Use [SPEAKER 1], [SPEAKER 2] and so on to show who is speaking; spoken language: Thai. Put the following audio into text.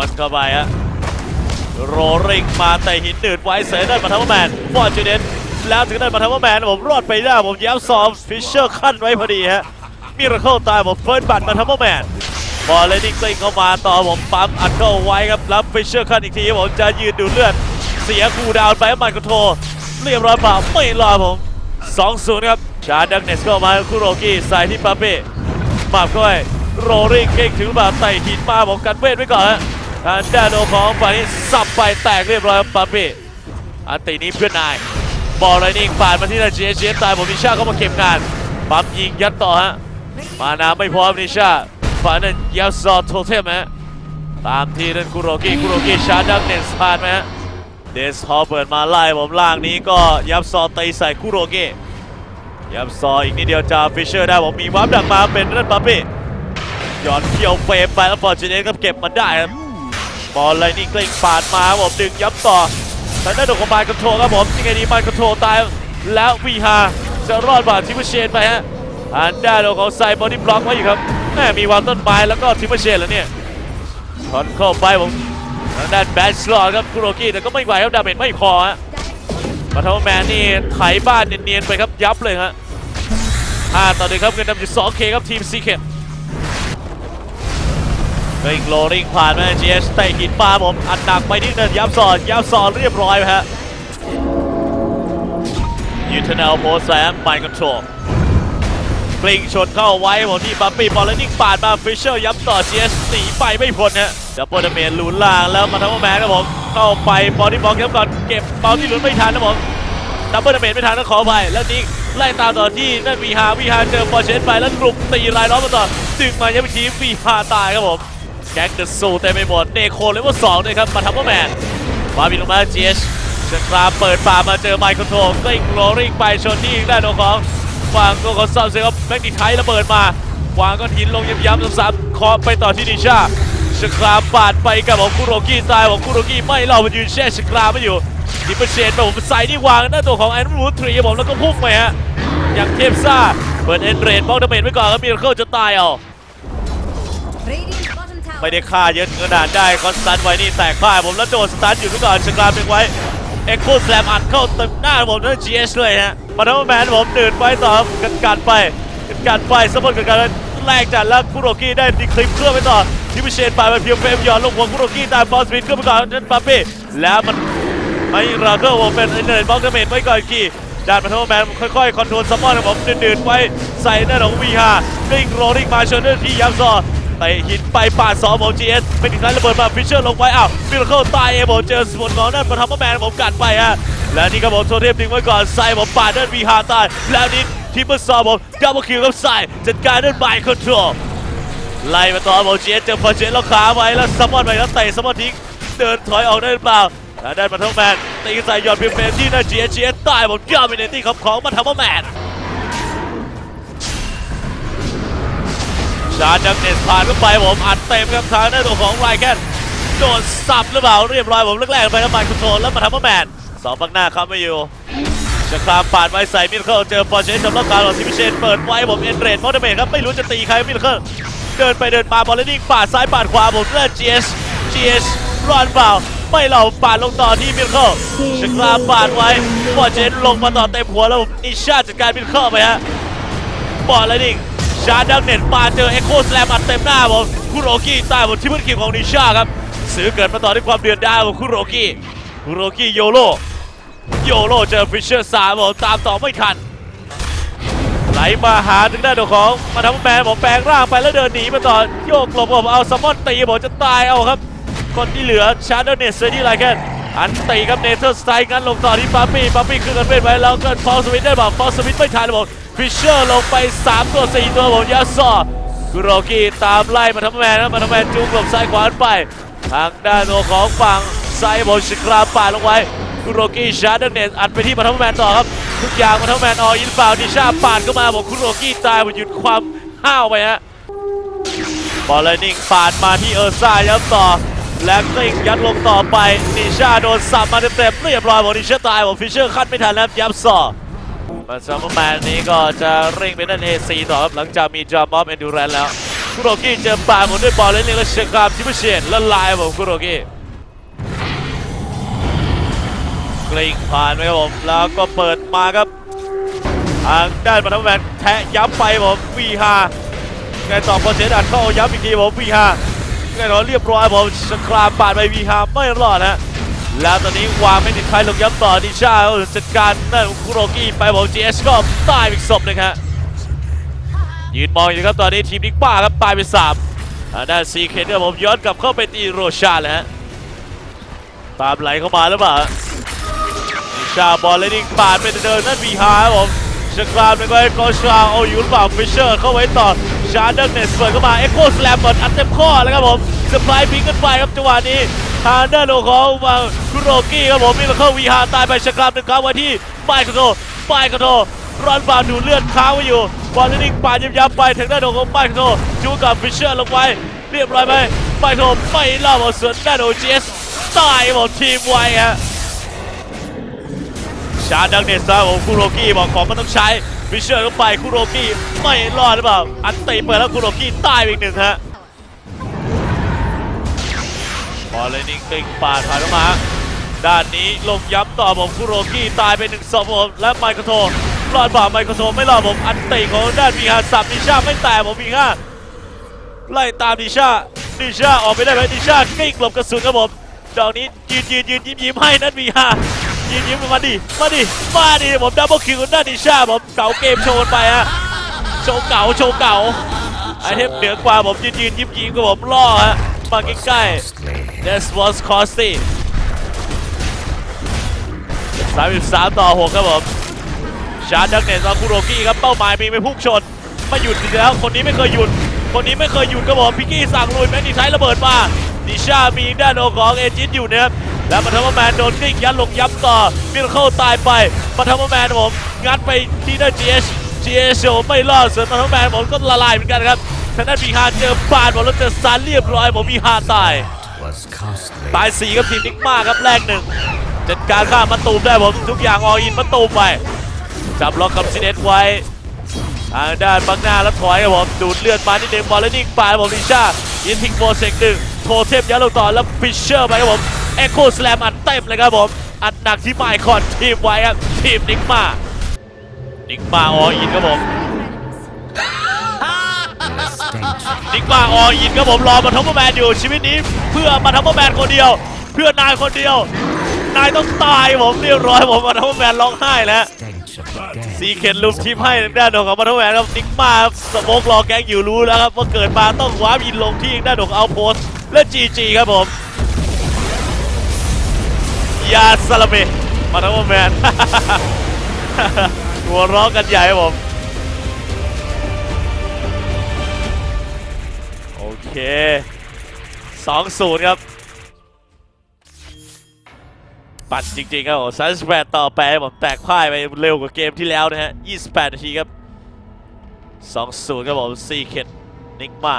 [SPEAKER 1] วนเข้าไปฮะโรริงมาแต่หินหนืดไว้เสยได้มาทัมเปอร์แมนฟอร์จูเนตแล้วถึงได้มาทัมเปอร์แมนผมรอดไปได้ผมย้ำซอมฟิชเชอร์ขั้นไว้พอดีฮะมิราเคิลตายผมเฟิร์สบัตมาทัมเปอร์แมนบอลเลนนิ่งกลิ้งเข้ามาต่อผมปั๊มอัดเข้าไว้ครับรับฟิชเชอร์ขั้นอีกทีผมจะยืนดูเลือด เสียคูดาวไปครับมันคอนโทรเรียบร้อยเปล่าไม่รอผม2-0ครับชาดักเนสเข้ามาคุโรกิใส่ที่ปาเป้มาบเข้าไปโรริงเก่งถึงมาไต่หินมาผมกันเวทไว้ก่อนฮะ ทางด้านโดของฝ่ายนี้สับไปแตกเรียบร้อยครับปาเป้อันตีนี้เพื่อนนายบอลไรนิ่งผ่านมาที่นาเจเจตายผมนิชาเข้ามาเก็บงานปั๊มยิงยัดต่อฮะมานาไม่พร้อมนิชาฝ่ายนั้นยัดซอโทเทมฮะตามที่นั่นคุโรกิคุโรกิชาร์ดักเนสผ่านไหมฮะเดสฮอเปิดมาไล่ผมล่างนี้ก็ยับซอตีใส่คุโรกะยับซออีกนิดเดียวจะฟิชเชอร์ได้ผมมีวับดักมาเป็นเรนปาเป้ย่อนเกี่ยวเฟรมไปแล้วฟอร์จูเนตก็เก็บมันได้ครับ บอลไลนิ่งกลิ้งปาดมาครับผมดึงยับต่อทางด้านดอกของบายคอนโทรครับผมยังไงดีบายคอนโทรตายแล้ววีฮาจะรอดบาทิมเชนไปฮะอันด้านของไซบอดี้บล็อกไว้อยู่ครับแม่มีวางต้นไม้แล้วก็ทิมเชนแล้วเนี่ยชอนเข้าไปผมทางด้านแบทสลอตครับคุโรกิแต่ก็ไม่ไหวครับดาเมจไม่พอฮะมาทาวแมนนี่ไถบ้านเนียนๆไปครับยับเลยฮะ5ต่อหนึ่งครับเงินนำอยู่ 2K ครับทีมซีเคท ริงโลริงผ่านมาเจสเตะหินปาผมอัดหนักไปนิดนึงยับสอนยับสอนเรียบร้อยไปฮะยูเทนเนลโพสแซมไมค์คอนโทรลกลิ้งชนเข้าไว้ผมที่บัฟฟี่บอลแล้วนิ่งปาดมาฟิชเชอร์ย้ำต่อเจสหนีไปไม่พ้นฮะดับเบิลดเมจหลุนล่างแล้วมาทำว่าแมนครับผมเข้าไปบอดี้บล็อกครับก่อนเก็บบอลที่หลุนไม่ทันนะผมดับเบิลดเมจไม่ทันต้องขอไปแล้วนิกไล่ตามต่อที่นั่นวีฮาวีฮาเจอฟอร์เชนไปแล้วกลุ่มตีรายล้อมมาต่อดึงมายังไม่ทีวีฮาตายครับผม แก๊งเดอะซูเต็มไปหมดเนโคเลเวลสองเลยครับ มาทำว่าแมนมาบินลงมาเจสเชครามเปิดป่ามาเจอไมค์คอนโทรลกลิ้งโรริงไปชนที่ด้านของฝั่งตัวของซัมเซครับแม็กดิไทระเบิดมาวางก้อนหินลงย้ำๆซ้ำๆคอไปต่อที่นิชาชครามปาดไปกับของคุโรกิตายของคุโรกิไม่รอมันยืนแช่ชครามไม่อยู่ดิปเปอร์เชนผมใส่ที่วางหน้าตัวของแอนรูทรีผมแล้วก็พุ่งไปฮะอย่างเทพซ่าเปิดเอ็นเรนบล็อกดาเมจไว้ก่อนครับมิรเคิลจะตายเอา ไม่ได้ฆ่าเยอะขนาดได้คอนสแตนต์ไว้นี่แตกพ่ายผมแล้วโดนสตาร์ทอยู่ไว้ก่อนชครามเป็นไว้เอ็กโคสแลมอัดเข้าเต็มหน้าผมนั่น GS เลยฮะมาทำแมนผมเดินไปต่อกันการไปกันการไปสมบูรณ์กันการแลกจัดแล้วคุโรกิได้ดีคลิปเครื่องไปต่อที่พิเชนไปไปเพียงเฟมย้อนลงหัวคุโรกิตามบอลสปินขึ้นไปก่อนนั่นปาเป้แล้วมันไอ้ราเกอร์ผมเป็นเนตบล็อกดาเมจไว้ก่อนอีกทีด้านมาโทแมนค่อยๆคอนโทรลซัมมอนของผมดืดๆไว้ใส่หน้าของวีฮาลิงโรลิงมาเชนเนอร์ที่ยับซอ เตะหินไปปาดสองของจีเป็นอีกครั้งระเบิดมาฟิชเชอร์ลงไปอ้าวมิราเคิลตายเองผมเจอสมุนของนั่นมาทำว่าแมนผมกัดไปฮะและนี่ครับผมโทเทมดึงไว้ก่อนใส่ผมปาดนั่นวีฮาตายแล้วนี่ทีมเปอร์ซอผมดับเบิลคิวกับใส่จัดการนั่นไมค์คอนโทรลไล่มาต่อโมเจสเจอฟอร์เจสแล้วขาไว้แล้วซัมมอนไปแล้วเตะซัมมอนทิ้งเดินถอยออกได้หรือเปล่าแล้วได้มาทั้งแมนตีใส่ยอดพิมเฟรมที่หน้าเจียเจียตายผมยอมมินตี้ครับของมาทำว่าแมน ชาร์จังเนสผ่านเข้าไปผมอัดเต็มครับทางหน้าตัวของไรแคนโดนสับหรือเปล่าเรียบร้อยผมแรกๆไปครับมาคอนโทรลแล้วมาทำว่าแมนสองบักหน้าครับไม่อยู่จะคลามปาดไว้ใส่มิลเคิลเจอฟอร์เจสสำหรับการของทิมิเชนเปิดไว้ผมเอ็นเรดมอเตอร์เมทครับไม่รู้จะตีใครมิลเคิลเดินไปเดินมาบอลเลนนิ่งปาดซ้ายปาดขวาผมเลือด GS GS รอนเปล่าไม่เหล่าปาดลงต่อที่มิลเคิลชกลามปาดไว้บอลเจนลงมาต่อเต็มหัวแล้วผมนิชาจัดการมิลเคิลไปฮะบอลเลนนิ่ง ชาดังเน็ตปาเจอเอ็กโคสแลมอัดเต็มหน้าผมคุโรกิใต้บนที่พื้นคิวของนิชาครับซื้อเกิดมาต่อด้วยความเดือดดาลของคุโรกิคุโรกิโยโรโยโรเจอฟิชเชอร์สามผมตามต่อไม่ทันไหลมาหาถึงด้านของมาทำแมนผมแปลงร่างไปแล้วเดินหนีมาต่อโยกหลบผมเอาซัมอนตีผมจะตายเอาครับ คนที่เหลือชาร์ดอร์เนสเซอร์ที่ไรแค่อันตีครับเนเธอร์สไตร์งั้นลงต่อที่ปั๊มปี้ปั๊มปี้ขึ้นกันเป็นไปแล้วก็ฟอลสวิตได้บอกฟอลสวิตไม่ทันผม ฟิชเชอร์ลงไป 3 ตัว 4 ตัวผมยาซอกุโรกิตามไล่มาทำแมนนะมาทำแมนจูงหลบซ้ายขวาไป ทางด้านตัวของฝั่งซ้ายบนชิคราปาดลงไว้คุโรกิชาร์ดเนสอัดไปที่มาทำแมนต่อครับ ทุกอย่างมาทำแมนอออินฟาวดิชาปาดเข้ามาบอกคุโรกิตายผมหยุดความห้าวไปฮะบอลเลนิ่งปาดมาที่เออร์ซ่ายับต่อและกลิ้งยัดลงต่อไปนิชาโดนสับมาเต็มๆเรียบร้อยบอกนิชาตายบอกฟิชเชอร์คัดไม่ทันแล้วยับต่อ มาซัมเมอร์แมนนี้ก็จะเร่งไปนั่นเอซีต่อครับหลังจากมีจามอฟเอนดูแรนแล้วคุโรกิเจอปาผมด้วยบอลเล่นเองแล้วเชคามทิมเชนล้วลายผมคุโรกิกลิ้งผ่านไปครับผมแล้วก็เปิดมาครับทางด้านมาทำแมนแทะย้ำไปผมวีฮาไงต่อพอเจดันเข้าย้ำอีกทีผมวีฮาไงต่อเรียบร้อยผมสครามปาดไปวีฮาไม่รอดนะ แล้วตอนนี้วางไม่ติดใครลงย้ำต่อดิชาจัดการนั่นคุโรกิไปบอก GS ก็ตายอีกศพนึงครับยืนมองอยู่ครับตอนนี้ทีมนิกป้าครับตายไปสามด้านซีเคนเนี่ยผมย้อนกลับเข้าไปตีโรชาเลยฮะตามไหลเข้ามาหรือเปล่าดิชาบอลเลนนิ่งปาดไปเดินนั่นวีฮาครับผมสกรามแล้วก็ไอ้กอชาเอาอยู่หรือเปล่าฟิชเชอร์เข้าไว้ต่อ ชาร์เดอร์เนสเปิดเข้ามาเอ็กโคสแลมหมดอัดเต็มข้อแล้วครับผมสปายพิงกันไปครับจังหวะนี้ทางด้านของมาคุโรกิครับผมมีมาเข้าวีฮาตายไปชะกรามหนึ่งครั้งไว้ที่ป้ายกระโดป้ายกระโดรอนบาดูเลือดค้างไว้อยู่บอลนิ่งปาดย้ำๆไปทางด้านของป้ายกระโดจูกับฟิชเชอร์ลงไปเรียบร้อยไหมป้ายกระโดไม่เล่าบอกส่วนด้านขอจีเอสตายหมดทีมไว้ฮะชาดังเนสซาของคุโรกิบอกของมันต้องใช้ ฟิเชอร์ลงไปคุโรกิไม่รอดหรือเปล่า อันตีเปิดแล้วคุโรกิตายอีกหนึ่งฮะบอลเลยนิ่งกิ้งปาดผ่านเข้ามาด้านนี้ลงย้ำต่อผมคุโรกิตายไปหนึ่งศพผมและไมโครโทรอดบ่าไมโครโทไม่รอดผมอันติของด้านมีฮาสับดิชาไม่แตกผมมีห้าไล่ตามดิชาดิชาออกไปได้ไหมดิชากิ้งหลบกระสุนครับผมดอกนี้ยืนยืนยืนยิ้มยิ้มให้นั่นมีห้า ยืนยิ้มมาดิมาดิมาดิผมดับเบิลคิวด้านดิชาผมเก่าเกมโชว์ไปฮะโชว์เก่าโชว์เก่าไอเทมเหนือกว่าผมยืนยืนยิ้มยิ้มกับผมล่อฮะมาใกล้ๆ This was costly 33 ต่อ 6 ครับผมชาร์ดดักเนสซาคุโรกิครับเป้าหมายมีไปพุ่งชนไม่หยุดอีกแล้ว คนนี้ไม่เคยหยุด คนนี้ไม่เคยหยุดครับผมพิกกี้สั่งลุยแม็กนีไทระเบิดมาดิชามีด้านโอของเอจินอยู่นะครับ แล้วมาทำแมนโดนกลิ้งยัดลงย้ำต่อมิลเข้าตายไปมาทำแมนผมงัดไปที่ด้าน GH GH โไม่รอดส่วนมาทำแมนผมก็ละลายเหมือนกันครับทางด้านมีฮาเจอปาดผมแล้วเจอซานเรียบร้อยผมมีฮาตาย
[SPEAKER 2] was costly.
[SPEAKER 1] ตายสี่ครับทีมนิกมาครับแรกหนึ่งจัดการข้ามมาตูมได้ผมทุกอย่างออินมาตูมไปจับล็อกคำซิเนตไว้ทางด้านบังหน้าแล้วถอยครับผมดูดเลือดมาที่เดมบอลแล้วนิ่งปาดผมดิชายินทิ้งโปรเซกหนึ่งโทเทมยัดลงต่อแล้วฟิชเชอร์ไปครับผม เอ็กโคสแลมอัดเต็มเลยครับผม อัดหนักที่ไมค์คอนทีมไว้ครับ ทีมนิกมานิกมาออินครับผมนิกมาออินครับผมรอมาทัพเปอร์แมนอยู่ชีวิตนี้ เพื่อมาทัพเปอร์แมนคนเดียว เพื่อนายคนเดียวนายต้องตายผมเรียบร้อยผมมาทัพเปอร์แมนร้องไห้แล้วซีเคนลุมทิปให้ทางด้านของมาทัพเปอร์แมนครับนิกมาครับสโมกรอแกงอยู่รู้แล้วครับว่าเกิดมาต้องว้าบินลงที่ทางด้านของเอาโพสและจีจีครับผม ยาสลาเมมาทัพเปอร์แมนหัวร้องกันใหญ่ผม โอเค2-0ครับ ปัดจริงๆครับผม38ต่อ8ผมแตกพ่ายไปเร็วกว่าเกมที่แล้วนะฮะ 28 นาทีครับ 2-0 ครับผมซีเคนนิกมา